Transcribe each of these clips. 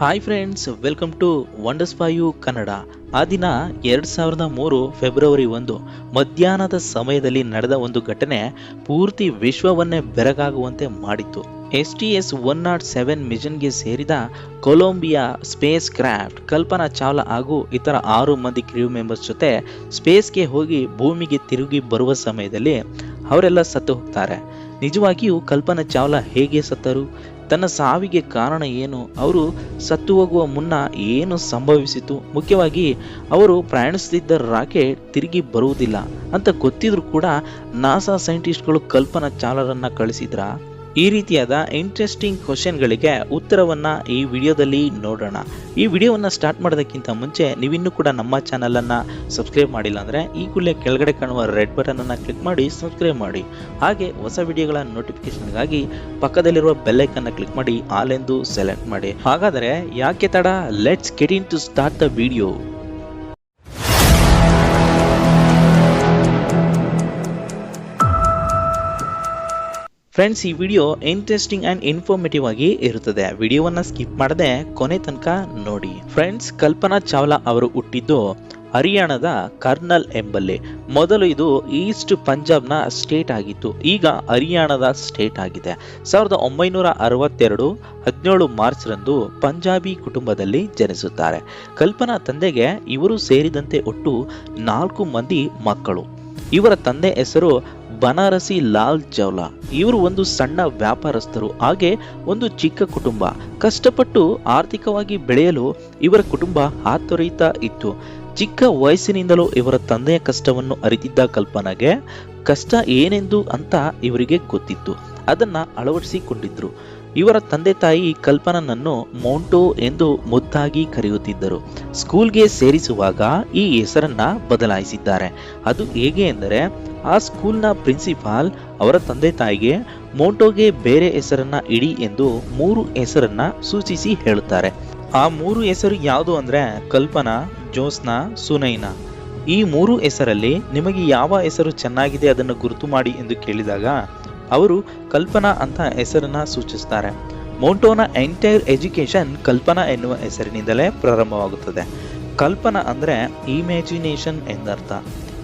Hi friends welcome to wonders you Kannada ಆ ದಿನ ಎರಡು ಸಾವಿರದ ಮೂರು ಫೆಬ್ರವರಿ ಒಂದು, ಮಧ್ಯಾಹ್ನದ ಸಮಯದಲ್ಲಿ ನಡೆದ ಒಂದು ಘಟನೆ ಪೂರ್ತಿ ವಿಶ್ವವನ್ನೇ ಬೆರಗಾಗುವಂತೆ ಮಾಡಿತ್ತು. S T S one naught seven ಮಿಷನ್ಗೆ ಸೇರಿದ Columbia spacecraft Kalpana Chawla ಹಾಗೂ ಇತರ ಆರು ಮಂದಿ ಕ್ರ್ಯೂ ಮೆಂಬರ್ಸ್ ಜೊತೆ ಸ್ಪೇಸ್ಗೆ ಹೋಗಿ ಭೂಮಿಗೆ ತಿರುಗಿ ಬರುವ ಸಮಯದಲ್ಲಿ ಅವರೆಲ್ಲ ಸತ್ತು ಹೋಗ್ತಾರೆ. ನಿಜವಾಗಿಯೂ ಕಲ್ಪನಾ ಚಾವ್ಲಾ ಹೇಗೆ ಸತ್ತರು? ತನ್ನ ಸಾವಿಗೆ ಕಾರಣ ಏನು? ಅವರು ಸತ್ತು ಹೋಗುವ ಮುನ್ನ ಏನು ಸಂಭವಿಸಿತು? ಮುಖ್ಯವಾಗಿ, ಅವರು ಪ್ರಯಾಣಿಸುತ್ತಿದ್ದ ರಾಕೆಟ್ ತಿರುಗಿ ಬರುವುದಿಲ್ಲ. ಅಂತ ಗೊತ್ತಿದ್ರು ಕೂಡ, ನಾಸಾ ಸೈಂಟಿಸ್ಟ್ಗಳು ಕಲ್ಪನಾ ಚಾಲರನ್ನ ಕಳಿಸಿದ್ರ? ಈ ರೀತಿಯಾದ ಇಂಟ್ರೆಸ್ಟಿಂಗ್ ಕ್ವಶನ್ಗಳಿಗೆ ಉತ್ತರವನ್ನು ಈ ವಿಡಿಯೋದಲ್ಲಿ ನೋಡೋಣ. ಈ ವಿಡಿಯೋವನ್ನ ಸ್ಟಾರ್ಟ್ ಮಾಡೋದಕ್ಕಿಂತ ಮುಂಚೆ ನೀವಿನ್ನೂ ಕೂಡ ನಮ್ಮ ಚಾನಲನ್ನು ಸಬ್ಸ್ಕ್ರೈಬ್ ಮಾಡಿಲ್ಲ ಅಂದ್ರೆ ಈ ಕೂಡಲೇ ಕೆಳಗಡೆ ಕಾಣುವ ರೆಡ್ ಬಟನ್ ಅನ್ನ ಕ್ಲಿಕ್ ಮಾಡಿ ಸಬ್ಸ್ಕ್ರೈಬ್ ಮಾಡಿ. ಹಾಗೆ ಹೊಸ ವಿಡಿಯೋಗಳ ನೋಟಿಫಿಕೇಶನ್ಗಾಗಿ ಪಕ್ಕದಲ್ಲಿರುವ ಬೆಲ್ ಐಕನ್ನ ಕ್ಲಿಕ್ ಮಾಡಿ, ಆಲ್ ಎಂದು ಸೆಲೆಕ್ಟ್ ಮಾಡಿ. ಹಾಗಾದರೆ ಯಾಕೆ ತಡ? Let's get into start the video friends ಈ ವಿಡಿಯೋ ಇಂಟ್ರೆಸ್ಟಿಂಗ್ ಅಂಡ್ ಇನ್ಫಾರ್ಮೇಟಿವ್ ಆಗಿ ಇರುತ್ತದೆ. ವಿಡಿಯೋವನ್ನ ಸ್ಕಿಪ್ ಮಾಡದೆ ಕೊನೆ ತನಕ ನೋಡಿ. ಫ್ರೆಂಡ್ಸ್ ಕಲ್ಪನಾ ಚಾವ್ಲಾ ಅವರು ಹುಟ್ಟಿದ್ದು ಹರಿಯಾಣದ ಕರ್ನಲ್ ಎಂಬಲ್ಲಿ. ಮೊದಲು ಇದು ಈಸ್ಟ್ ಪಂಜಾಬ್ನ ಸ್ಟೇಟ್ ಆಗಿತ್ತು. ಈಗ ಹರಿಯಾಣದ ಸ್ಟೇಟ್ ಆಗಿದೆ. ಸಾವಿರದ ಒಂಬೈನೂರ ಅರವತ್ತೆರಡು, ಹದಿನೇಳು ಮಾರ್ಚ್ರಂದು ಪಂಜಾಬಿ ಕುಟುಂಬದಲ್ಲಿ ಜನಿಸುತ್ತಾರೆ. ಕಲ್ಪನಾ ತಂದೆಗೆ ಇವರು ಸೇರಿದಂತೆ ಒಟ್ಟು ನಾಲ್ಕು ಮಂದಿ ಮಕ್ಕಳು. ಇವರ ತಂದೆ ಹೆಸರು ಬನಾರಸಿ ಲಾಲ್ ಚೌಲಾ. ಇವರು ಒಂದು ಸಣ್ಣ ವ್ಯಾಪಾರಸ್ಥರು, ಹಾಗೆ ಒಂದು ಚಿಕ್ಕ ಕುಟುಂಬ. ಕಷ್ಟಪಟ್ಟು ಆರ್ಥಿಕವಾಗಿ ಬೆಳೆಯಲು ಇವರ ಕುಟುಂಬ ಹಾತೊರೆಯುತ್ತಾ ಇತ್ತು. ಚಿಕ್ಕ ವಯಸ್ಸಿನಿಂದಲೂ ಇವರ ತಂದೆಯ ಕಷ್ಟವನ್ನು ಅರಿತಿದ್ದ ಕಲ್ಪನಾಗೆ, ಕಷ್ಟ ಏನೆಂದು ಅಂತ ಇವರಿಗೆ ಗೊತ್ತಿತ್ತು. ಅದನ್ನ ಅಳವಡಿಸಿಕೊಂಡಿದ್ರು. ಇವರ ತಂದೆ ತಾಯಿ ಕಲ್ಪನನನ್ನು ಮೌಂಟೋ ಎಂದು ಮುದ್ದಾಗಿ ಕರೆಯುತ್ತಿದ್ದರು. ಸ್ಕೂಲ್ಗೆ ಸೇರಿಸುವಾಗ ಈ ಹೆಸರನ್ನ ಬದಲಾಯಿಸಿದ್ದಾರೆ. ಅದು ಹೇಗೆ ಎಂದರೆ, ಆ ಸ್ಕೂಲ್ನ ಪ್ರಿನ್ಸಿಪಾಲ್ ಅವರ ತಂದೆ ತಾಯಿಗೆ ಮೋಂಟೋಗೆ ಬೇರೆ ಹೆಸರನ್ನ ಇಡಿ ಎಂದು ಮೂರು ಹೆಸರನ್ನ ಸೂಚಿಸಿ ಹೇಳುತ್ತಾರೆ. ಆ ಮೂರು ಹೆಸರು ಯಾವುದು ಅಂದ್ರೆ, ಕಲ್ಪನಾ, ಜೋಸ್ನಾ, ಸುನೈನಾ. ಈ ಮೂರು ಹೆಸರಲ್ಲಿ ನಿಮಗೆ ಯಾವ ಹೆಸರು ಚೆನ್ನಾಗಿದೆ ಅದನ್ನು ಗುರುತು ಮಾಡಿ ಎಂದು ಕೇಳಿದಾಗ ಅವರು ಕಲ್ಪನಾ ಅಂತ ಹೆಸರನ್ನ ಸೂಚಿಸ್ತಾರೆ. ಮೋಂಟೋನ ಎಂಟೈರ್ ಎಜುಕೇಶನ್ ಕಲ್ಪನಾ ಎನ್ನುವ ಹೆಸರಿನಿಂದಲೇ ಪ್ರಾರಂಭವಾಗುತ್ತದೆ. ಕಲ್ಪನಾ ಅಂದ್ರೆ ಇಮ್ಯಾಜಿನೇಷನ್ ಎಂದರ್ಥ.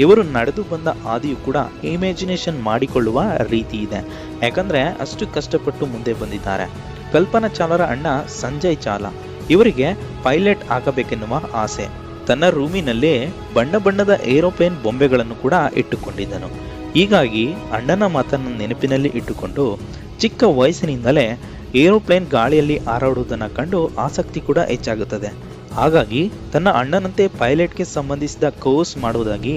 ಇವರು ನಡೆದು ಬಂದ ಹಾದಿಯು ಕೂಡ ಇಮ್ಯಾಜಿನೇಷನ್ ಮಾಡಿಕೊಳ್ಳುವ ರೀತಿ ಇದೆ. ಯಾಕಂದ್ರೆ ಅಷ್ಟು ಕಷ್ಟಪಟ್ಟು ಮುಂದೆ ಬಂದಿದ್ದಾರೆ. ಕಲ್ಪನಾ ಚಾಲರ ಅಣ್ಣ ಸಂಜಯ್ ಚಾಲ ಇವರಿಗೆ ಪೈಲಟ್ ಆಗಬೇಕೆನ್ನುವ ಆಸೆ. ತನ್ನ ರೂಮಿನಲ್ಲಿ ಬಣ್ಣ ಬಣ್ಣದ ಏರೋಪ್ಲೇನ್ ಬೊಂಬೆಗಳನ್ನು ಕೂಡ ಇಟ್ಟುಕೊಂಡಿದ್ದನು. ಹೀಗಾಗಿ ಅಣ್ಣನ ಮಾತನ್ನು ನೆನಪಿನಲ್ಲಿ ಇಟ್ಟುಕೊಂಡು ಚಿಕ್ಕ ವಯಸ್ಸಿನಿಂದಲೇ ಏರೋಪ್ಲೇನ್ ಗಾಳಿಯಲ್ಲಿ ಹಾರಾಡುವುದನ್ನು ಕಂಡು ಆಸಕ್ತಿ ಕೂಡ ಹೆಚ್ಚಾಗುತ್ತದೆ. ಹಾಗಾಗಿ ತನ್ನ ಅಣ್ಣನಂತೆ ಪೈಲಟ್ಗೆ ಸಂಬಂಧಿಸಿದ ಕೋರ್ಸ್ ಮಾಡುವುದಾಗಿ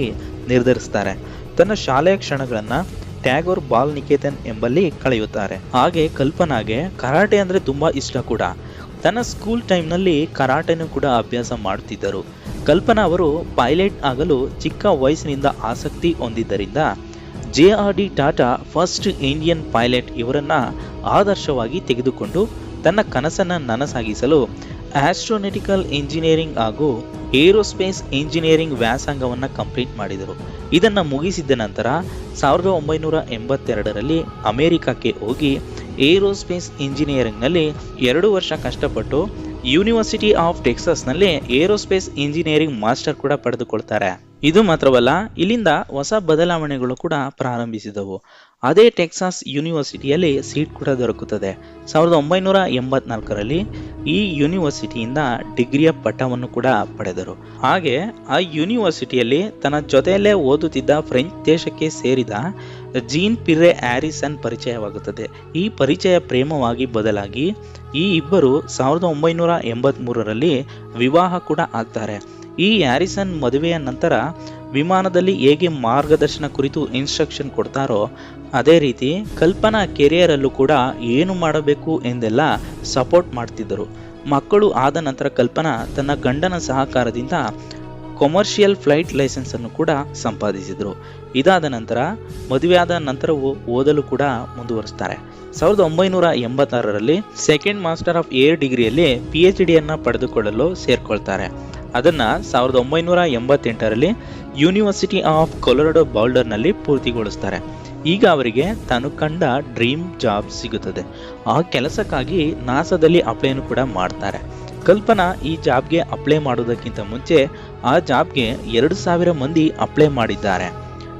ನಿರ್ಧರಿಸ್ತಾರೆ. ತನ್ನ ಶಾಲೆಯ ಕ್ಷಣಗಳನ್ನು ಟ್ಯಾಗೋರ್ ಬಾಲ್ ನಿಕೇತನ್ ಎಂಬಲ್ಲಿ ಕಳೆಯುತ್ತಾರೆ. ಹಾಗೆ ಕಲ್ಪನಾಗೆ ಕರಾಟೆ ಅಂದರೆ ತುಂಬ ಇಷ್ಟ ಕೂಡ. ತನ್ನ ಸ್ಕೂಲ್ ಟೈಮ್ನಲ್ಲಿ ಕರಾಟೆನೂ ಕೂಡ ಅಭ್ಯಾಸ ಮಾಡುತ್ತಿದ್ದರು. ಕಲ್ಪನಾ ಅವರು ಪೈಲಟ್ ಆಗಲು ಚಿಕ್ಕ ವಯಸ್ಸಿನಿಂದ ಆಸಕ್ತಿ ಹೊಂದಿದ್ದರಿಂದ J R D Tata first Indian pilot ಇವರನ್ನು ಆದರ್ಶವಾಗಿ ತೆಗೆದುಕೊಂಡು ತನ್ನ ಕನಸನ್ನು ನನಸಾಗಿಸಲು ಆಸ್ಟ್ರೋನೆಟಿಕಲ್ ಇಂಜಿನಿಯರಿಂಗ್ ಹಾಗೂ ಏರೋಸ್ಪೇಸ್ ಇಂಜಿನಿಯರಿಂಗ್ ವ್ಯಾಸಂಗವನ್ನು ಕಂಪ್ಲೀಟ್ ಮಾಡಿದರು. ಇದನ್ನು ಮುಗಿಸಿದ ನಂತರ ಸಾವಿರದ ಒಂಬೈನೂರ ಎಂಬತ್ತೆರಡರಲ್ಲಿ ಅಮೆರಿಕಕ್ಕೆ ಹೋಗಿ ಏರೋಸ್ಪೇಸ್ ಇಂಜಿನಿಯರಿಂಗ್ನಲ್ಲಿ ಎರಡು ವರ್ಷ ಕಷ್ಟಪಟ್ಟು ಯೂನಿವರ್ಸಿಟಿ ಆಫ್ ಟೆಕ್ಸಸ್ನಲ್ಲಿ ಏರೋಸ್ಪೇಸ್ ಇಂಜಿನಿಯರಿಂಗ್ ಮಾಸ್ಟರ್ ಕೂಡ ಪಡೆದುಕೊಳ್ತಾರೆ. ಇದು ಮಾತ್ರವಲ್ಲ, ಇಲ್ಲಿಂದ ಹೊಸ ಬದಲಾವಣೆಗಳು ಕೂಡ ಪ್ರಾರಂಭಿಸಿದವು. ಅದೇ ಟೆಕ್ಸಾಸ್ ಯೂನಿವರ್ಸಿಟಿಯಲ್ಲಿ ಸೀಟ್ ಕೂಡ ದೊರಕುತ್ತದೆ. ಸಾವಿರದ ಒಂಬೈನೂರ ಎಂಬತ್ನಾಲ್ಕರಲ್ಲಿ ಈ ಯೂನಿವರ್ಸಿಟಿಯಿಂದ ಡಿಗ್ರಿಯ ಪಟ್ಟವನ್ನು ಕೂಡ ಪಡೆದರು. ಹಾಗೆ, ಆ ಯೂನಿವರ್ಸಿಟಿಯಲ್ಲಿ ತನ್ನ ಜೊತೆಯಲ್ಲೇ ಓದುತ್ತಿದ್ದ ಫ್ರೆಂಚ್ ದೇಶಕ್ಕೆ ಸೇರಿದ ಜೀನ್ ಪಿರ್ರೆ ಹ್ಯಾರಿಸನ್ ಪರಿಚಯವಾಗುತ್ತದೆ. ಈ ಪರಿಚಯ ಪ್ರೇಮವಾಗಿ ಬದಲಾಗಿ, ಈ ಇಬ್ಬರು ಸಾವಿರದ ಒಂಬೈನೂರ ಎಂಬತ್ಮೂರರಲ್ಲಿ ವಿವಾಹ ಕೂಡ ಆಗ್ತಾರೆ. ಈ ಹ್ಯಾರಿಸನ್ ಮದುವೆಯ ನಂತರ ವಿಮಾನದಲ್ಲಿ ಹೇಗೆ ಮಾರ್ಗದರ್ಶನ ಕುರಿತು ಇನ್ಸ್ಟ್ರಕ್ಷನ್ ಕೊಡ್ತಾರೋ ಅದೇ ರೀತಿ ಕಲ್ಪನಾ ಕೆರಿಯರಲ್ಲೂ ಕೂಡ ಏನು ಮಾಡಬೇಕು ಎಂದೆಲ್ಲ ಸಪೋರ್ಟ್ ಮಾಡ್ತಿದ್ದರು. ಮಕ್ಕಳು ಆದ ನಂತರ ಕಲ್ಪನಾ ತನ್ನ ಗಂಡನ ಸಹಕಾರದಿಂದ ಕೊಮರ್ಷಿಯಲ್ ಫ್ಲೈಟ್ ಲೈಸೆನ್ಸ್ ಅನ್ನು ಕೂಡ ಸಂಪಾದಿಸಿದರು. ಇದಾದ ನಂತರ ಮದುವೆಯಾದ ನಂತರವೂ ಓದಲು ಕೂಡ ಮುಂದುವರಿಸ್ತಾರೆ. ಸಾವಿರದ ಒಂಬೈನೂರ ಎಂಬತ್ತಾರರಲ್ಲಿ ಸೆಕೆಂಡ್ ಮಾಸ್ಟರ್ ಆಫ್ ಏರ್ ಡಿಗ್ರಿಯಲ್ಲಿ ಪಿ ಎಚ್ ಡಿಯನ್ನು ಪಡೆದುಕೊಳ್ಳಲು ಸೇರ್ಕೊಳ್ತಾರೆ. ಅದನ್ನ ಸಾವಿರದ ಒಂಬೈನೂರ ಎಂಬತ್ತೆಂಟರಲ್ಲಿ ಯೂನಿವರ್ಸಿಟಿ ಆಫ್ ಕೊಲೊರಡೋ ಬೌಲ್ಡರ್ನಲ್ಲಿ ಪೂರ್ತಿಗೊಳಿಸ್ತಾರೆ. ಈಗ ಅವರಿಗೆ ತಾನು ಕಂಡ ಡ್ರೀಮ್ ಜಾಬ್ ಸಿಗುತ್ತದೆ. ಆ ಕೆಲಸಕ್ಕಾಗಿ ನಾಸಾದಲ್ಲಿ ಅಪ್ಲೈನು ಕೂಡ ಮಾಡ್ತಾರೆ. ಕಲ್ಪನಾ ಈ ಜಾಬ್ಗೆ ಅಪ್ಲೈ ಮಾಡೋದಕ್ಕಿಂತ ಮುಂಚೆ ಆ ಜಾಬ್ಗೆ ಎರಡು ಸಾವಿರ ಮಂದಿ ಅಪ್ಲೈ ಮಾಡಿದ್ದಾರೆ.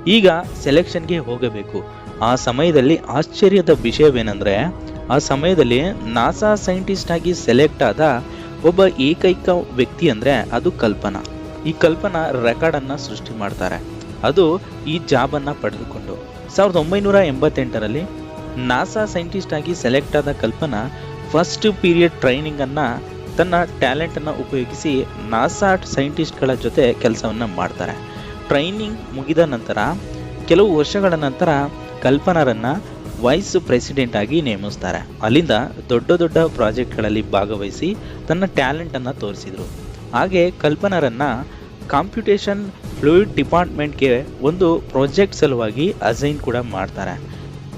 ಈಗ ಸೆಲೆಕ್ಷನ್ಗೆ ಹೋಗಬೇಕು. ಆ ಸಮಯದಲ್ಲಿ ಆಶ್ಚರ್ಯದ ವಿಷಯವೇನೆಂದರೆ, ಆ ಸಮಯದಲ್ಲಿ ನಾಸಾ ಸೈಂಟಿಸ್ಟ್ ಆಗಿ ಸೆಲೆಕ್ಟ್ ಆದ ಒಬ್ಬ ಏಕೈಕ ವ್ಯಕ್ತಿ ಅಂದರೆ ಅದು ಕಲ್ಪನಾ. ಈ ಕಲ್ಪನಾ ರೆಕಾರ್ಡನ್ನು ಸೃಷ್ಟಿ ಮಾಡ್ತಾರೆ. ಅದು ಈ ಜಾಬನ್ನು ಪಡೆದುಕೊಂಡು. ಸಾವಿರದ ಒಂಬೈನೂರ ಎಂಬತ್ತೆಂಟರಲ್ಲಿ ನಾಸಾ ಸೈಂಟಿಸ್ಟ್ ಆಗಿ ಸೆಲೆಕ್ಟ್ ಆದ ಕಲ್ಪನಾ ಫಸ್ಟ್ ಪೀರಿಯಡ್ ಟ್ರೈನಿಂಗನ್ನು ತನ್ನ ಟ್ಯಾಲೆಂಟನ್ನು ಉಪಯೋಗಿಸಿ ನಾಸಾಟ್ ಸೈಂಟಿಸ್ಟ್ಗಳ ಜೊತೆ ಕೆಲಸವನ್ನು ಮಾಡ್ತಾರೆ. ಟ್ರೈನಿಂಗ್ ಮುಗಿದ ನಂತರ, ಕೆಲವು ವರ್ಷಗಳ ನಂತರ ಕಲ್ಪನರನ್ನು ವೈಸ್ ಪ್ರೆಸಿಡೆಂಟ್ ಆಗಿ ನೇಮಿಸ್ತಾರೆ. ಅಲ್ಲಿಂದ ದೊಡ್ಡ ದೊಡ್ಡ ಪ್ರಾಜೆಕ್ಟ್ಗಳಲ್ಲಿ ಭಾಗವಹಿಸಿ ತನ್ನ ಟ್ಯಾಲೆಂಟ್ ಅನ್ನ ತೋರಿಸಿದ್ರು. ಹಾಗೆ ಕಲ್ಪನರನ್ನು ಕಾಂಪ್ಯೂಟೇಷನ್ ಫ್ಲೂಯಿಡ್ ಡಿಪಾರ್ಟ್ಮೆಂಟ್ಗೆ ಒಂದು ಪ್ರಾಜೆಕ್ಟ್ ಸಲುವಾಗಿ ಅಸೈನ್ ಕೂಡ ಮಾಡ್ತಾರೆ.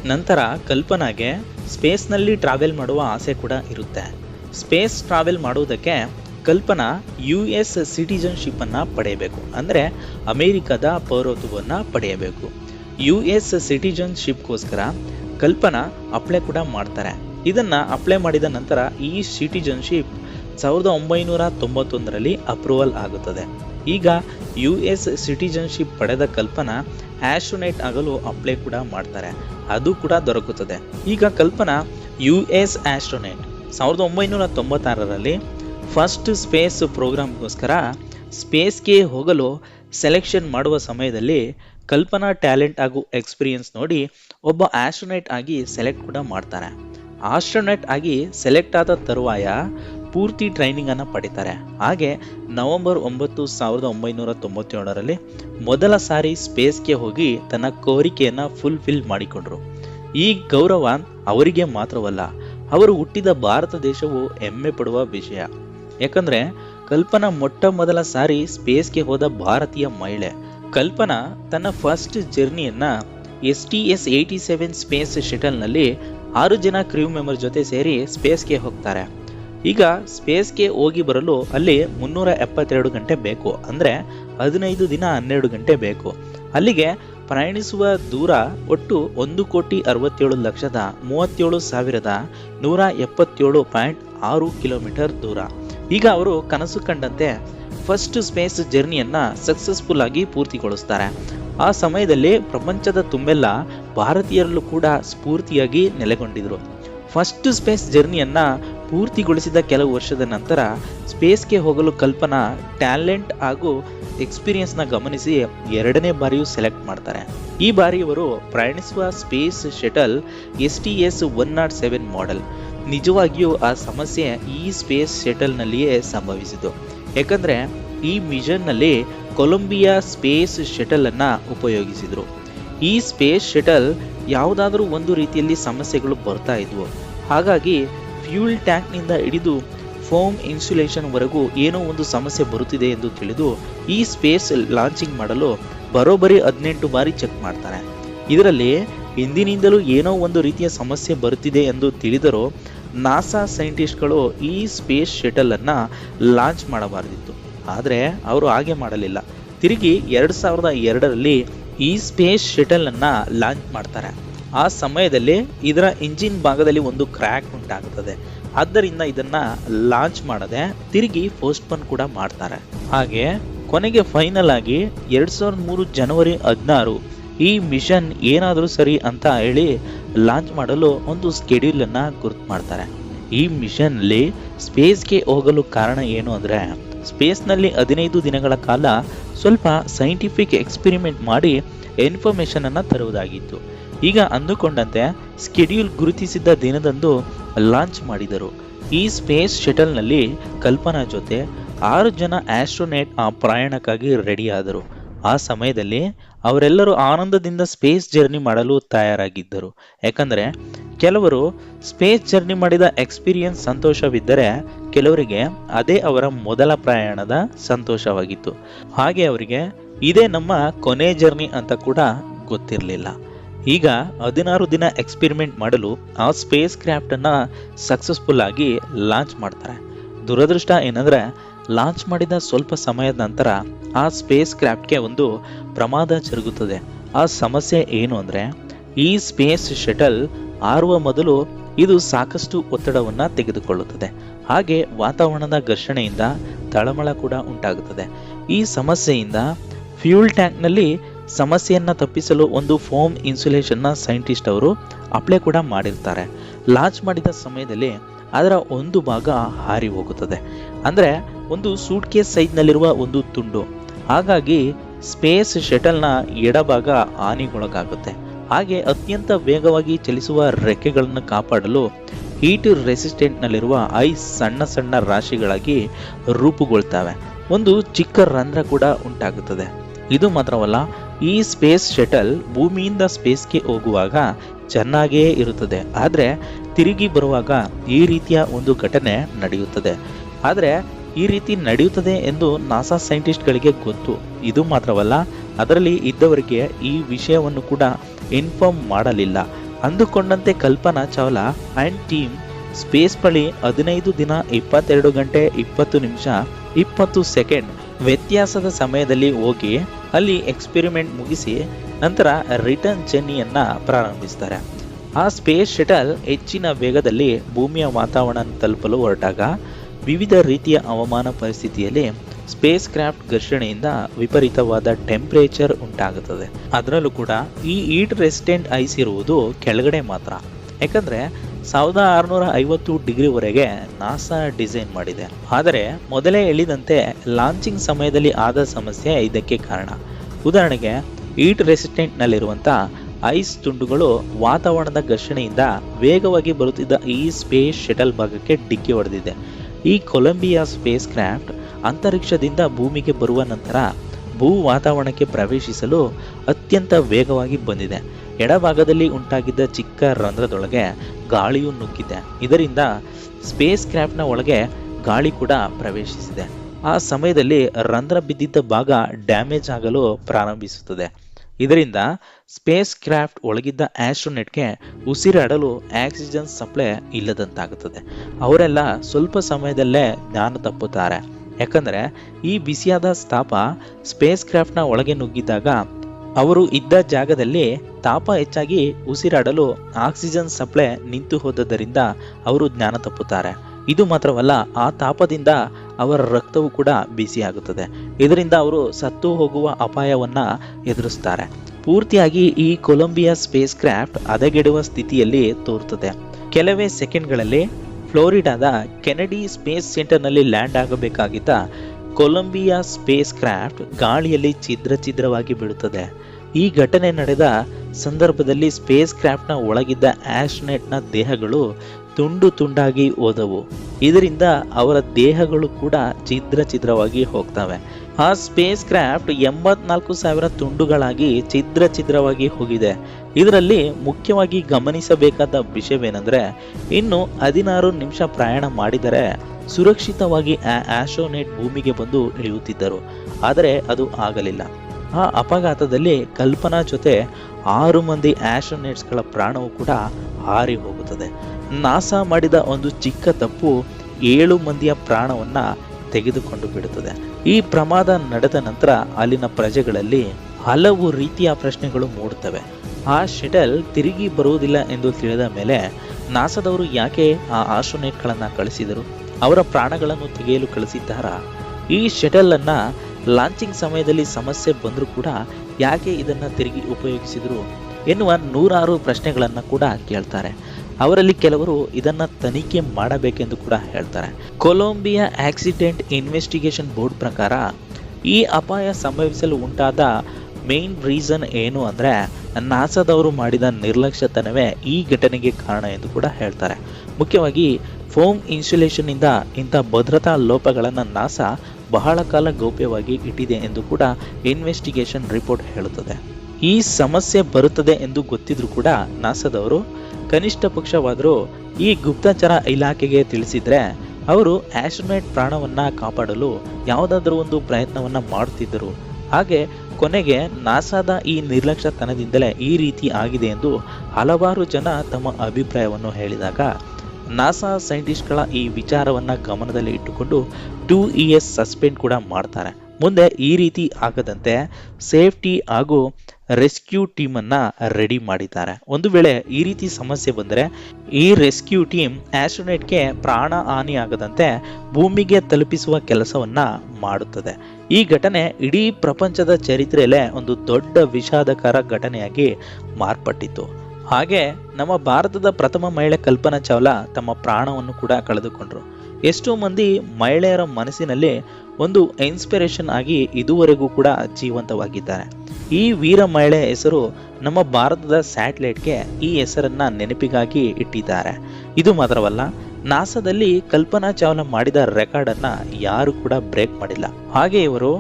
ನಂತರ ಕಲ್ಪನಾಗೆ ಸ್ಪೇಸ್ನಲ್ಲಿ ಟ್ರಾವೆಲ್ ಮಾಡುವ ಆಸೆ ಕೂಡ ಇರುತ್ತೆ. ಸ್ಪೇಸ್ ಟ್ರಾವೆಲ್ ಮಾಡುವುದಕ್ಕೆ ಕಲ್ಪನಾ ಯು ಎಸ್ ಸಿಟಿಜನ್ಶಿಪ್ಪನ್ನು ಪಡೆಯಬೇಕು. ಅಂದರೆ ಅಮೇರಿಕದ ಪೌರತ್ವವನ್ನು ಪಡೆಯಬೇಕು. ಯು ಎಸ್ ಸಿಟಿಜನ್ಶಿಪ್ಗೋಸ್ಕರ ಕಲ್ಪನಾ ಅಪ್ಲೈ ಕೂಡ ಮಾಡ್ತಾರೆ. ಇದನ್ನು ಅಪ್ಲೈ ಮಾಡಿದ ನಂತರ ಈ ಸಿಟಿಜನ್ಶಿಪ್ ಸಾವಿರದ ಒಂಬೈನೂರ ತೊಂಬತ್ತೊಂದರಲ್ಲಿ ಅಪ್ರೂವಲ್ ಆಗುತ್ತದೆ. ಈಗ ಯು ಎಸ್ ಸಿಟಿಜನ್ಶಿಪ್ ಪಡೆದ ಕಲ್ಪನಾ ಆ್ಯಸ್ಟ್ರೋನೈಟ್ ಆಗಲು ಅಪ್ಲೈ ಕೂಡ ಮಾಡ್ತಾರೆ. ಅದು ಕೂಡ ದೊರಕುತ್ತದೆ. ಈಗ ಕಲ್ಪನಾ ಯು ಎಸ್ ಆಸ್ಟ್ರೋನೈಟ್ ಸಾವಿರದ ಒಂಬೈನೂರ ತೊಂಬತ್ತಾರರಲ್ಲಿ ಫಸ್ಟ್ ಸ್ಪೇಸ್ ಪ್ರೋಗ್ರಾಮ್ಗೋಸ್ಕರ ಸ್ಪೇಸ್ಗೆ ಹೋಗಲು ಸೆಲೆಕ್ಷನ್ ಮಾಡುವ ಸಮಯದಲ್ಲಿ ಕಲ್ಪನಾ ಟ್ಯಾಲೆಂಟ್ ಹಾಗೂ ಎಕ್ಸ್ಪೀರಿಯನ್ಸ್ ನೋಡಿ ಒಬ್ಬ ಆಸ್ಟ್ರೋನೈಟ್ ಆಗಿ ಸೆಲೆಕ್ಟ್ ಕೂಡ ಮಾಡ್ತಾರೆ. ಆಸ್ಟ್ರೋನೈಟ್ ಆಗಿ ಸೆಲೆಕ್ಟ್ ಆದ ತರುವಾಯ ಪೂರ್ತಿ ಟ್ರೈನಿಂಗನ್ನು ಪಡಿತಾರೆ. ಹಾಗೆ ನವೆಂಬರ್ ಒಂಬತ್ತು ಸಾವಿರದ ಒಂಬೈನೂರ ತೊಂಬತ್ತೇಳರಲ್ಲಿ ಮೊದಲ ಸಾರಿ ಸ್ಪೇಸ್ಗೆ ಹೋಗಿ ತನ್ನ ಕೋರಿಕೆಯನ್ನು ಫುಲ್ಫಿಲ್ ಮಾಡಿಕೊಂಡರು. ಈ ಗೌರವ ಅವರಿಗೆ ಮಾತ್ರವಲ್ಲ ಅವರು ಹುಟ್ಟಿದ ಭಾರತ ದೇಶವು ಹೆಮ್ಮೆ ಪಡುವ ವಿಷಯ. ಯಾಕಂದ್ರೆ ಕಲ್ಪನಾ ಮೊಟ್ಟ ಮೊದಲ ಸಾರಿ ಸ್ಪೇಸ್ಗೆ ಹೋದ ಭಾರತೀಯ ಮಹಿಳೆ. ಕಲ್ಪನಾ ತನ್ನ first ಜರ್ನಿಯನ್ನ S T S eighty seven space ಶಟಲ್ನಲ್ಲಿ ಆರು ಜನ ಕ್ರ್ಯೂ ಮೆಂಬರ್ ಜೊತೆ ಸೇರಿ ಸ್ಪೇಸ್ಗೆ ಹೋಗ್ತಾರೆ. ಈಗ ಸ್ಪೇಸ್ಗೆ ಹೋಗಿ ಬರಲು ಅಲ್ಲಿ ಮುನ್ನೂರ ಎಪ್ಪತ್ತೆರಡು ಗಂಟೆ ಬೇಕು. ಅಂದರೆ ಹದಿನೈದು ದಿನ ಹನ್ನೆರಡು ಗಂಟೆ ಬೇಕು. ಅಲ್ಲಿಗೆ ಪ್ರಯಾಣಿಸುವ ದೂರ ಒಟ್ಟು ಒಂದು ಕೋಟಿ ಅರವತ್ತೇಳು ಲಕ್ಷದ ಮೂವತ್ತೇಳು ಸಾವಿರದ ನೂರ ಎಪ್ಪತ್ತೇಳು ಪಾಯಿಂಟ್ ಆರು ಕಿಲೋಮೀಟರ್ ದೂರ. ಈಗ ಅವರು ಕನಸು ಕಂಡಂತೆ ಫಸ್ಟ್ ಸ್ಪೇಸ್ ಜರ್ನಿಯನ್ನು ಸಕ್ಸಸ್ಫುಲ್ ಆಗಿ ಪೂರ್ತಿಗೊಳಿಸ್ತಾರೆ. ಆ ಸಮಯದಲ್ಲಿ ಪ್ರಪಂಚದ ತುಂಬೆಲ್ಲ ಭಾರತೀಯರಲ್ಲೂ ಕೂಡ ಸ್ಫೂರ್ತಿಯಾಗಿ ನೆಲೆಗೊಂಡಿದ್ರು. ಫಸ್ಟ್ ಸ್ಪೇಸ್ ಜರ್ನಿಯನ್ನು ಪೂರ್ತಿಗೊಳಿಸಿದ ಕೆಲವು ವರ್ಷದ ನಂತರ ಸ್ಪೇಸ್ಗೆ ಹೋಗಲು ಕಲ್ಪನಾ, ಟ್ಯಾಲೆಂಟ್ ಹಾಗೂ ಎಕ್ಸ್ಪೀರಿಯನ್ಸ್ನ ಗಮನಿಸಿ ಎರಡನೇ ಬಾರಿಯೂ ಸೆಲೆಕ್ಟ್ ಮಾಡ್ತಾರೆ. ಈ ಬಾರಿ ಇವರು ಪ್ರಯಾಣಿಸುವ space shuttle S T S one naught seven model ನಿಜವಾಗಿಯೂ ಆ ಸಮಸ್ಯೆ ಈ ಸ್ಪೇಸ್ ಶಟಲ್ನಲ್ಲಿಯೇ ಸಂಭವಿಸಿತು ಯಾಕಂದರೆ ಈ ಮಿಷನ್ನಲ್ಲಿ ಕೊಲಂಬಿಯಾ ಸ್ಪೇಸ್ ಶಟಲ್ ಉಪಯೋಗಿಸಿದರು ಉಪಯೋಗಿಸಿದ್ರು. ಈ ಸ್ಪೇಸ್ ಶಟಲ್ ಯಾವುದಾದ್ರೂ ಒಂದು ರೀತಿಯಲ್ಲಿ ಸಮಸ್ಯೆಗಳು ಬರ್ತಾ ಇದ್ವು. ಹಾಗಾಗಿ ಫ್ಯೂಲ್ ಟ್ಯಾಂಕ್ನಿಂದ ಹಿಡಿದು ಫೋಮ್ ಇನ್ಸುಲೇಷನ್ ವರೆಗೂ ಏನೋ ಒಂದು ಸಮಸ್ಯೆ ಬರುತ್ತಿದೆ ಎಂದು ತಿಳಿದು ಈ ಸ್ಪೇಸ್ ಲಾಂಚಿಂಗ್ ಮಾಡಲು ಬರೋಬ್ಬರಿ ಹದಿನೆಂಟು ಬಾರಿ ಚೆಕ್ ಮಾಡ್ತಾರೆ. ಇದರಲ್ಲಿ ಹಿಂದಿನಿಂದಲೂ ಏನೋ ಒಂದು ರೀತಿಯ ಸಮಸ್ಯೆ ಬರುತ್ತಿದೆ ಎಂದು ತಿಳಿದರೂ ನಾಸಾ ಸೈಂಟಿಸ್ಟ್ಗಳು ಈ ಸ್ಪೇಸ್ ಶಟಲ್ ಅನ್ನ ಲಾಂಚ್ ಮಾಡಬಾರದಿತ್ತು. ಆದರೆ ಅವರು ಹಾಗೆ ಮಾಡಲಿಲ್ಲ. ತಿರುಗಿ ಎರಡು ಸಾವಿರದ ಎರಡರಲ್ಲಿ ಈ ಸ್ಪೇಸ್ ಶಟಲ್ ಅನ್ನ ಲಾಂಚ್ ಮಾಡ್ತಾರೆ. ಆ ಸಮಯದಲ್ಲಿ ಇದರ ಇಂಜಿನ್ ಭಾಗದಲ್ಲಿ ಒಂದು ಕ್ರ್ಯಾಕ್ ಉಂಟಾಗುತ್ತದೆ. ಆದ್ದರಿಂದ ಇದನ್ನ ಲಾಂಚ್ ಮಾಡದೆ ತಿರುಗಿ ಪೋಸ್ಟ್ಪೋನ್ ಕೂಡ ಮಾಡ್ತಾರೆ. ಹಾಗೆ ಕೊನೆಗೆ ಫೈನಲ್ ಆಗಿ ಎರಡ್ ಸಾವಿರದ ಮೂರು ಜನವರಿ ಹದಿನಾರು ಈ ಮಿಷನ್ ಏನಾದರೂ ಸರಿ ಅಂತ ಹೇಳಿ ಲಾಂಚ್ ಮಾಡಲು ಒಂದು ಸ್ಕೆಡ್ಯೂಲ್ ಅನ್ನ ಗುರ್ತು ಮಾಡ್ತಾರೆ. ಈ ಮಿಷನ್ ಅಲ್ಲಿ ಸ್ಪೇಸ್ಗೆ ಹೋಗಲು ಕಾರಣ ಏನು ಅಂದ್ರೆ ಸ್ಪೇಸ್ನಲ್ಲಿ ಹದಿನೈದು ದಿನಗಳ ಕಾಲ ಸ್ವಲ್ಪ ಸೈಂಟಿಫಿಕ್ ಎಕ್ಸ್ಪೆರಿಮೆಂಟ್ ಮಾಡಿ ಇನ್ಫಾರ್ಮೇಶನ್ ಅನ್ನ ತರುವುದಾಗಿತ್ತು. ಈಗ ಅಂದುಕೊಂಡಂತೆ ಸ್ಕೆಡ್ಯೂಲ್ ಗುರುತಿಸಿದ್ದ ದಿನದಂದು ಲಾಂಚ್ ಮಾಡಿದರು. ಈ ಸ್ಪೇಸ್ ಶಟಲ್ನಲ್ಲಿ ಕಲ್ಪನಾ ಜೊತೆ ಆರು ಜನ ಆಸ್ಟ್ರೋನೇಟ್ ಆ ಪ್ರಯಾಣಕ್ಕಾಗಿ ರೆಡಿಯಾದರು ಆ ಸಮಯದಲ್ಲಿ ಅವರೆಲ್ಲರೂ ಆನಂದದಿಂದ ಸ್ಪೇಸ್ ಜರ್ನಿ ಮಾಡಲು ತಯಾರಾಗಿದ್ದರು. ಯಾಕಂದರೆ ಕೆಲವರು ಸ್ಪೇಸ್ ಜರ್ನಿ ಮಾಡಿದ ಎಕ್ಸ್ಪೀರಿಯನ್ಸ್ ಸಂತೋಷವಿದ್ದರೆ ಕೆಲವರಿಗೆ ಅದೇ ಅವರ ಮೊದಲ ಪ್ರಯಾಣದ ಸಂತೋಷವಾಗಿತ್ತು. ಹಾಗೆ ಅವರಿಗೆ ಇದೇ ನಮ್ಮ ಕೊನೆ ಜರ್ನಿ ಅಂತ ಕೂಡ ಗೊತ್ತಿರಲಿಲ್ಲ. ಈಗ ಹದಿನಾರು ದಿನ ಎಕ್ಸ್ಪೆರಿಮೆಂಟ್ ಮಾಡಲು ಆ ಸ್ಪೇಸ್ ಕ್ರಾಫ್ಟನ್ನು ಸಕ್ಸಸ್ಫುಲ್ ಆಗಿ ಲಾಂಚ್ ಮಾಡ್ತಾರೆ. ದುರದೃಷ್ಟ ಏನಂದ್ರೆ ಲಾಂಚ್ ಮಾಡಿದ ಸ್ವಲ್ಪ ಸಮಯದ ನಂತರ ಆ ಸ್ಪೇಸ್ ಕ್ರಾಫ್ಟ್ಗೆ ಒಂದು ಪ್ರಮಾದ ಜರುಗುತ್ತದೆ. ಆ ಸಮಸ್ಯೆ ಏನು ಅಂದ್ರೆ, ಈ ಸ್ಪೇಸ್ ಶಟಲ್ ಹಾರುವ ಮೊದಲು ಇದು ಸಾಕಷ್ಟು ಒತ್ತಡವನ್ನ ತೆಗೆದುಕೊಳ್ಳುತ್ತದೆ. ಹಾಗೆ ವಾತಾವರಣದ ಘರ್ಷಣೆಯಿಂದ ತಳಮಳ ಕೂಡ ಉಂಟಾಗುತ್ತದೆ. ಈ ಸಮಸ್ಯೆಯಿಂದ ಫ್ಯೂಲ್ ಟ್ಯಾಂಕ್ನಲ್ಲಿ ಸಮಸ್ಯೆಯನ್ನು ತಪ್ಪಿಸಲು ಒಂದು ಫೋಮ್ ಇನ್ಸುಲೇಷನ್ನ ಸೈಂಟಿಸ್ಟ್ ಅವರು ಅಪ್ಲೈ ಕೂಡ ಮಾಡಿರ್ತಾರೆ. ಲಾಂಚ್ ಮಾಡಿದ ಸಮಯದಲ್ಲಿ ಅದರ ಒಂದು ಭಾಗ ಹಾರಿ ಹೋಗುತ್ತದೆ. ಅಂದರೆ ಒಂದು ಸೂಟ್ ಕೇಸ್ ಸೈಜ್ನಲ್ಲಿರುವ ಒಂದು ತುಂಡು. ಹಾಗಾಗಿ ಸ್ಪೇಸ್ ಶಟಲ್ನ ಎಡಭಾಗ ಹಾನಿಗೊಳಗಾಗುತ್ತೆ. ಹಾಗೆ ಅತ್ಯಂತ ವೇಗವಾಗಿ ಚಲಿಸುವ ರೆಕ್ಕೆಗಳನ್ನು ಕಾಪಾಡಲು ಹೀಟ್ ರೆಸಿಸ್ಟೆಂಟ್ನಲ್ಲಿರುವ ಐ ಸಣ್ಣ ಸಣ್ಣ ರಾಶಿಗಳಾಗಿ ರೂಪುಗೊಳ್ತವೆ. ಒಂದು ಚಿಕ್ಕ ರಂಧ್ರ ಕೂಡ ಉಂಟಾಗುತ್ತದೆ. ಇದು ಮಾತ್ರವಲ್ಲ ಈ ಸ್ಪೇಸ್ ಶಟಲ್ ಭೂಮಿಯಿಂದ ಸ್ಪೇಸ್ಗೆ ಹೋಗುವಾಗ ಚೆನ್ನಾಗಿಯೇ ಇರುತ್ತದೆ. ಆದರೆ ತಿರುಗಿ ಬರುವಾಗ ಈ ರೀತಿಯ ಒಂದು ಘಟನೆ ನಡೆಯುತ್ತದೆ. ಆದರೆ ಈ ರೀತಿ ನಡೆಯುತ್ತದೆ ಎಂದು ನಾಸಾ ಸೈಂಟಿಸ್ಟ್ಗಳಿಗೆ ಗೊತ್ತು. ಇದು ಮಾತ್ರವಲ್ಲ, ಅದರಲ್ಲಿ ಇದ್ದವರಿಗೆ ಈ ವಿಷಯವನ್ನು ಕೂಡ ಇನ್ಫಾರ್ಮ್ ಮಾಡಲಿಲ್ಲ. ಅಂದುಕೊಂಡಂತೆ Kalpana Chawla and team space ಬಳಿ ಹದಿನೈದು ದಿನ ಇಪ್ಪತ್ತೆರಡು ಗಂಟೆ ಇಪ್ಪತ್ತು ನಿಮಿಷ ಇಪ್ಪತ್ತು ಸೆಕೆಂಡ್ ವ್ಯತ್ಯಾಸದ ಸಮಯದಲ್ಲಿ ಹೋಗಿ ಅಲ್ಲಿ ಎಕ್ಸ್ಪೆರಿಮೆಂಟ್ ಮುಗಿಸಿ ನಂತರ ರಿಟರ್ನ್ ಜರ್ನಿಯನ್ನು ಪ್ರಾರಂಭಿಸ್ತಾರೆ. ಆ ಸ್ಪೇಸ್ ಶಟಲ್ ಹೆಚ್ಚಿನ ವೇಗದಲ್ಲಿ ಭೂಮಿಯ ವಾತಾವರಣ ತಲುಪಲು ಹೊರಟಾಗ ವಿವಿಧ ರೀತಿಯ ಹವಾಮಾನ ಪರಿಸ್ಥಿತಿಯಲ್ಲಿ ಸ್ಪೇಸ್ ಕ್ರಾಫ್ಟ್ ಘರ್ಷಣೆಯಿಂದ ವಿಪರೀತವಾದ ಟೆಂಪ್ರೇಚರ್ ಉಂಟಾಗುತ್ತದೆ. ಅದರಲ್ಲೂ ಕೂಡ ಈ ಈಟ್ ರೆಸಿಸ್ಟೆಂಟ್ ಐಸ್ ಇರುವುದು ಕೆಳಗಡೆ ಮಾತ್ರ. ಯಾಕಂದ್ರೆ ಸಾವಿರದ ಆರುನೂರ ಐವತ್ತು ಡಿಗ್ರಿವರೆಗೆ ನಾಸಾ ಡಿಸೈನ್ ಮಾಡಿದೆ. ಆದರೆ ಮೊದಲೇ ಹೇಳಿದಂತೆ ಲಾಂಚಿಂಗ್ ಸಮಯದಲ್ಲಿ ಆದ ಸಮಸ್ಯೆ ಇದಕ್ಕೆ ಕಾರಣ. ಉದಾಹರಣೆಗೆ ಈಟ್ ರೆಸಿಸ್ಟೆಂಟ್ನಲ್ಲಿರುವಂಥ ಐಸ್ ತುಂಡುಗಳು ವಾತಾವರಣದ ಘರ್ಷಣೆಯಿಂದ ವೇಗವಾಗಿ ಬರುತ್ತಿದ್ದ ಈ ಸ್ಪೇಸ್ ಶಟಲ್ ಭಾಗಕ್ಕೆ ಡಿಕ್ಕಿ ಹೊಡೆದಿದೆ. ಈ ಕೊಲಂಬಿಯಾ ಸ್ಪೇಸ್ ಕ್ರಾಫ್ಟ್ ಅಂತರಿಕ್ಷದಿಂದ ಭೂಮಿಗೆ ಬರುವ ನಂತರ ಭೂ ವಾತಾವರಣಕ್ಕೆ ಪ್ರವೇಶಿಸಲು ಅತ್ಯಂತ ವೇಗವಾಗಿ ಬಂದಿದೆ. ಎಡಭಾಗದಲ್ಲಿ ಉಂಟಾಗಿದ್ದ ಚಿಕ್ಕ ರಂಧ್ರದೊಳಗೆ ಗಾಳಿಯು ನುಗ್ಗಿದೆ. ಇದರಿಂದ ಸ್ಪೇಸ್ ಕ್ರಾಫ್ಟ್ನ ಒಳಗೆ ಗಾಳಿ ಕೂಡ ಪ್ರವೇಶಿಸಿದೆ. ಆ ಸಮಯದಲ್ಲಿ ರಂಧ್ರ ಬಿದ್ದಿದ್ದ ಭಾಗ ಡ್ಯಾಮೇಜ್ ಆಗಲು ಪ್ರಾರಂಭಿಸುತ್ತದೆ. ಇದರಿಂದ ಸ್ಪೇಸ್ ಕ್ರಾಫ್ಟ್ ಒಳಗಿದ್ದ ಆಸ್ಟ್ರೋನೆಟ್ಗೆ ಉಸಿರಾಡಲು ಆಕ್ಸಿಜನ್ ಸಪ್ಲೈ ಇಲ್ಲದಂತಾಗುತ್ತದೆ. ಅವರೆಲ್ಲ ಸ್ವಲ್ಪ ಸಮಯದಲ್ಲೇ ಜ್ಞಾನ ತಪ್ಪುತ್ತಾರೆ. ಯಾಕಂದರೆ ಈ ಬಿಸಿಯಾದ ಸ್ಥಾಪ ಸ್ಪೇಸ್ ಕ್ರಾಫ್ಟ್ನ ಒಳಗೆ ನುಗ್ಗಿದಾಗ ಅವರು ಇದ್ದ ಜಾಗದಲ್ಲಿ ತಾಪ ಹೆಚ್ಚಾಗಿ ಉಸಿರಾಡಲು ಆಕ್ಸಿಜನ್ ಸಪ್ಲೈ ನಿಂತು ಹೋದದ್ದರಿಂದ ಅವರು ಜ್ಞಾನ ತಪ್ಪುತ್ತಾರೆ. ಇದು ಮಾತ್ರವಲ್ಲ, ಆ ತಾಪದಿಂದ ಅವರ ರಕ್ತವು ಕೂಡ ಬಿಸಿಯಾಗುತ್ತದೆ. ಇದರಿಂದ ಅವರು ಸತ್ತು ಹೋಗುವ ಅಪಾಯವನ್ನ ಎದುರಿಸ್ತಾರೆ ಪೂರ್ತಿಯಾಗಿ ಈ ಕೊಲಂಬಿಯಾ ಸ್ಪೇಸ್ ಕ್ರಾಫ್ಟ್ ಹದಗೆಡುವ ಸ್ಥಿತಿಯಲ್ಲಿ ತೋರುತ್ತದೆ. ಕೆಲವೇ ಸೆಕೆಂಡ್ಗಳಲ್ಲಿ ಫ್ಲೋರಿಡಾದ ಕೆನಡಿ ಸ್ಪೇಸ್ ಸೆಂಟರ್ನಲ್ಲಿ ಲ್ಯಾಂಡ್ ಆಗಬೇಕಾಗಿದ್ದ ಕೊಲಂಬಿಯಾ ಸ್ಪೇಸ್ ಕ್ರಾಫ್ಟ್ ಗಾಳಿಯಲ್ಲಿ ಛಿದ್ರ ಛಿದ್ರವಾಗಿ ಬೀಳುತ್ತದೆ. ಈ ಘಟನೆ ನಡೆದ ಸಂದರ್ಭದಲ್ಲಿ ಸ್ಪೇಸ್ ಕ್ರಾಫ್ಟ್ನ ಒಳಗಿದ್ದ ಆಸ್ಟ್ರೋನೆಟ್ನ ದೇಹಗಳು ತುಂಡು ತುಂಡಾಗಿ ಹೋದವು. ಇದರಿಂದ ಅವರ ದೇಹಗಳು ಕೂಡ ಛಿದ್ರ ಛಿದ್ರವಾಗಿ ಹೋಗ್ತವೆ. ಆ ಸ್ಪೇಸ್ ಕ್ರಾಫ್ಟ್ ಎಂಬತ್ನಾಲ್ಕು ಸಾವಿರ ತುಂಡುಗಳಾಗಿ ಛಿದ್ರ ಛಿದ್ರವಾಗಿ ಹೋಗಿದೆ. ಇದರಲ್ಲಿ ಮುಖ್ಯವಾಗಿ ಗಮನಿಸಬೇಕಾದ ವಿಷಯವೇನೆಂದರೆ, ಇನ್ನು ಹದಿನಾರು ನಿಮಿಷ ಪ್ರಯಾಣ ಮಾಡಿದರೆ ಸುರಕ್ಷಿತವಾಗಿ ಆ ಆಶೋನೇಟ್ ಭೂಮಿಗೆ ಬಂದು ಇಳಿಯುತ್ತಿದ್ದರು. ಆದರೆ ಅದು ಆಗಲಿಲ್ಲ. ಆ ಅಪಘಾತದಲ್ಲಿ ಕಲ್ಪನಾ ಜೊತೆ ಆರು ಮಂದಿ ಆ್ಯಶೋನೇಟ್ಸ್ಗಳ ಪ್ರಾಣವು ಕೂಡ ಹಾರಿ ಹೋಗುತ್ತದೆ. ನಾಸಾ ಮಾಡಿದ ಒಂದು ಚಿಕ್ಕ ತಪ್ಪು ಏಳು ಮಂದಿಯ ಪ್ರಾಣವನ್ನು ತೆಗೆದುಕೊಂಡು ಬಿಡುತ್ತದೆ. ಈ ಪ್ರಮಾದ ನಡೆದ ನಂತರ ಅಲ್ಲಿನ ಪ್ರಜೆಗಳಲ್ಲಿ ಹಲವು ರೀತಿಯ ಪ್ರಶ್ನೆಗಳು ಮೂಡುತ್ತವೆ. ಆ ಶಟಲ್ ತಿರುಗಿ ಬರುವುದಿಲ್ಲ ಎಂದು ತಿಳಿದ ಮೇಲೆ ನಾಸಾದವರು ಯಾಕೆ ಆ ಆಸ್ಟ್ರೋನೆಟ್ಗಳನ್ನು ಕಳಿಸಿದರು? ಅವರ ಪ್ರಾಣಗಳನ್ನು ತೆಗೆಯಲು ಕಳಿಸಿದ್ದಾರಾ? ಈ ಶಟಲ್ ಅನ್ನ ಲಾಂಚಿಂಗ್ ಸಮಯದಲ್ಲಿ ಸಮಸ್ಯೆ ಬಂದರೂ ಕೂಡ ಯಾಕೆ ಇದನ್ನು ತಿರುಗಿ ಉಪಯೋಗಿಸಿದರು ಎನ್ನುವ ನೂರಾರು ಪ್ರಶ್ನೆಗಳನ್ನು ಕೂಡ ಕೇಳ್ತಾರೆ. ಅವರಲ್ಲಿ ಕೆಲವರು ಇದನ್ನು ತನಿಖೆ ಮಾಡಬೇಕೆಂದು ಕೂಡ ಹೇಳ್ತಾರೆ. ಕೊಲಂಬಿಯಾ ಆಕ್ಸಿಡೆಂಟ್ ಇನ್ವೆಸ್ಟಿಗೇಷನ್ ಬೋರ್ಡ್ ಪ್ರಕಾರ ಈ ಅಪಾಯ ಸಂಭವಿಸಲು ಉಂಟಾದ ಮೇನ್ ರೀಸನ್ ಏನು ಅಂದರೆ, ನಾಸಾದವರು ಮಾಡಿದ ನಿರ್ಲಕ್ಷ್ಯತನವೇ ಈ ಘಟನೆಗೆ ಕಾರಣ ಎಂದು ಕೂಡ ಹೇಳ್ತಾರೆ. ಮುಖ್ಯವಾಗಿ ಫೋಮ್ ಇನ್ಸುಲೇಷನ್ನಿಂದ ಇಂಥ ಭದ್ರತಾ ಲೋಪಗಳನ್ನು ನಾಸಾ ಬಹಳ ಕಾಲ ಗೌಪ್ಯವಾಗಿ ಇಟ್ಟಿದೆ ಎಂದು ಕೂಡ ಇನ್ವೆಸ್ಟಿಗೇಷನ್ ರಿಪೋರ್ಟ್ ಹೇಳುತ್ತದೆ. ಈ ಸಮಸ್ಯೆ ಬರುತ್ತದೆ ಎಂದು ಗೊತ್ತಿದ್ರೂ ಕೂಡ ನಾಸಾದವರು ಕನಿಷ್ಠ ಪಕ್ಷವಾದರೂ ಈ ಗುಪ್ತಚರ ಇಲಾಖೆಗೆ ತಿಳಿಸಿದರೆ, ಅವರು ಆಸ್ಟ್ರೋನೈಟ್ ಪ್ರಾಣವನ್ನು ಕಾಪಾಡಲು ಯಾವುದಾದ್ರೂ ಒಂದು ಪ್ರಯತ್ನವನ್ನು ಮಾಡುತ್ತಿದ್ದರು ಹಾಗೆ ಕೊನೆಗೆ ನಾಸಾದ ಈ ನಿರ್ಲಕ್ಷ್ಯತನದಿಂದಲೇ ಈ ರೀತಿ ಆಗಿದೆ ಎಂದು ಹಲವಾರು ಜನ ತಮ್ಮ ಅಭಿಪ್ರಾಯವನ್ನು ಹೇಳಿದಾಗ, ನಾಸಾ ಸೈಂಟಿಸ್ಟ್ಗಳ ಈ ವಿಚಾರವನ್ನು ಗಮನದಲ್ಲಿ ಇಟ್ಟುಕೊಂಡು ಟೂ ಇಯರ್ಸ್ ಸಸ್ಪೆಂಡ್ ಕೂಡ ಮಾಡ್ತಾರೆ. ಮುಂದೆ ಈ ರೀತಿ ಆಗದಂತೆ ಸೇಫ್ಟಿ ಹಾಗೂ ರೆಸ್ಕ್ಯೂ ಟೀಮನ್ನು ರೆಡಿ ಮಾಡಿದ್ದಾರೆ. ಒಂದು ವೇಳೆ ಈ ರೀತಿ ಸಮಸ್ಯೆ ಬಂದರೆ, ಈ ರೆಸ್ಕ್ಯೂ ಟೀಮ್ ಆ್ಯಸ್ಟ್ರೋನೇಟ್ಗೆ ಪ್ರಾಣ ಹಾನಿಯಾಗದಂತೆ ಭೂಮಿಗೆ ತಲುಪಿಸುವ ಕೆಲಸವನ್ನು ಮಾಡುತ್ತದೆ. ಈ ಘಟನೆ ಇಡೀ ಪ್ರಪಂಚದ ಚರಿತ್ರೆಯಲ್ಲೇ ಒಂದು ದೊಡ್ಡ ವಿಷಾದಕರ ಘಟನೆಯಾಗಿ ಮಾರ್ಪಟ್ಟಿತು ಹಾಗೆ ನಮ್ಮ ಭಾರತದ ಪ್ರಥಮ ಮಹಿಳೆ ಕಲ್ಪನಾ ಚಾವ್ಲಾ ತಮ್ಮ ಪ್ರಾಣವನ್ನು ಕೂಡ ಕಳೆದುಕೊಂಡರು. ಎಷ್ಟೋ ಮಂದಿ ಮಹಿಳೆಯರ ಮನಸ್ಸಿನಲ್ಲಿ ಒಂದು ಇನ್ಸ್ಪಿರೇಷನ್ ಆಗಿ ಇದುವರೆಗೂ ಕೂಡ ಜೀವಂತವಾಗಿದ್ದಾರೆ. ಈ ವೀರ ಮಹಿಳೆ ಹೆಸರು ನಮ್ಮ ಭಾರತದ ಸ್ಯಾಟಲೈಟ್ಗೆ ಈ ಹೆಸರನ್ನು ನೆನಪಿಗಾಗಿ ಇಟ್ಟಿದ್ದಾರೆ. ಇದು ಮಾತ್ರವಲ್ಲ ನಾಸಾದಲ್ಲಿ ಕಲ್ಪನಾ ಚಾವ್ಲಾ ಮಾಡಿದ ರೆಕಾರ್ಡ್ ಅನ್ನ ಯಾರು ಕೂಡ ಬ್ರೇಕ್ ಮಾಡಿಲ್ಲ. ಹಾಗೆ ಇವರು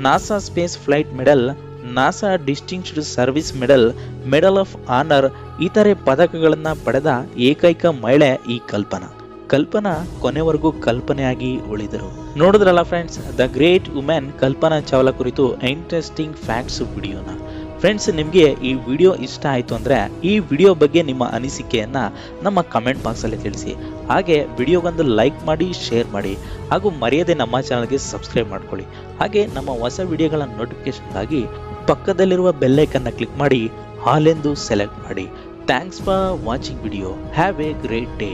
NASA space flight medal, NASA distinguished service medal medal of honour ಇತರೆ ಪದಕಗಳನ್ನ ಪಡೆದ ಏಕೈಕ ಮಹಿಳೆ ಈ ಕಲ್ಪನಾ. ಕಲ್ಪನಾ ಕೊನೆವರೆಗೂ ಕಲ್ಪನೆಯಾಗಿ ಉಳಿದರು. ನೋಡಿದ್ರಲ್ಲ friends the great women Kalpana Chawla ಕುರಿತು ಇಂಟ್ರೆಸ್ಟಿಂಗ್ ಫ್ಯಾಕ್ಟ್ಸ್ ವಿಡಿಯೋನ ಫ್ರೆಂಡ್ಸ್ ನಿಮಗೆ ಈ ವಿಡಿಯೋ ಇಷ್ಟ ಆಯಿತು ಅಂದರೆ ಈ ವಿಡಿಯೋ ಬಗ್ಗೆ ನಿಮ್ಮ ಅನಿಸಿಕೆಯನ್ನು ನಮ್ಮ ಕಮೆಂಟ್ ಬಾಕ್ಸಲ್ಲಿ ತಿಳಿಸಿ. ಹಾಗೆ ವಿಡಿಯೋಗೊಂದು ಲೈಕ್ ಮಾಡಿ ಶೇರ್ ಮಾಡಿ, ಹಾಗೂ ಮರೆಯದೆ ನಮ್ಮ ಚಾನಲ್ಗೆ ಸಬ್ಸ್ಕ್ರೈಬ್ ಮಾಡ್ಕೊಳ್ಳಿ. ಹಾಗೆ ನಮ್ಮ ಹೊಸ ವಿಡಿಯೋಗಳ ನೋಟಿಫಿಕೇಷನ್ಗಾಗಿ ಪಕ್ಕದಲ್ಲಿರುವ ಬೆಲ್ಲೈಕನ್ನು ಕ್ಲಿಕ್ ಮಾಡಿ, ಹಾಲೆಂದು ಸೆಲೆಕ್ಟ್ ಮಾಡಿ. Thanks for watching video have a great day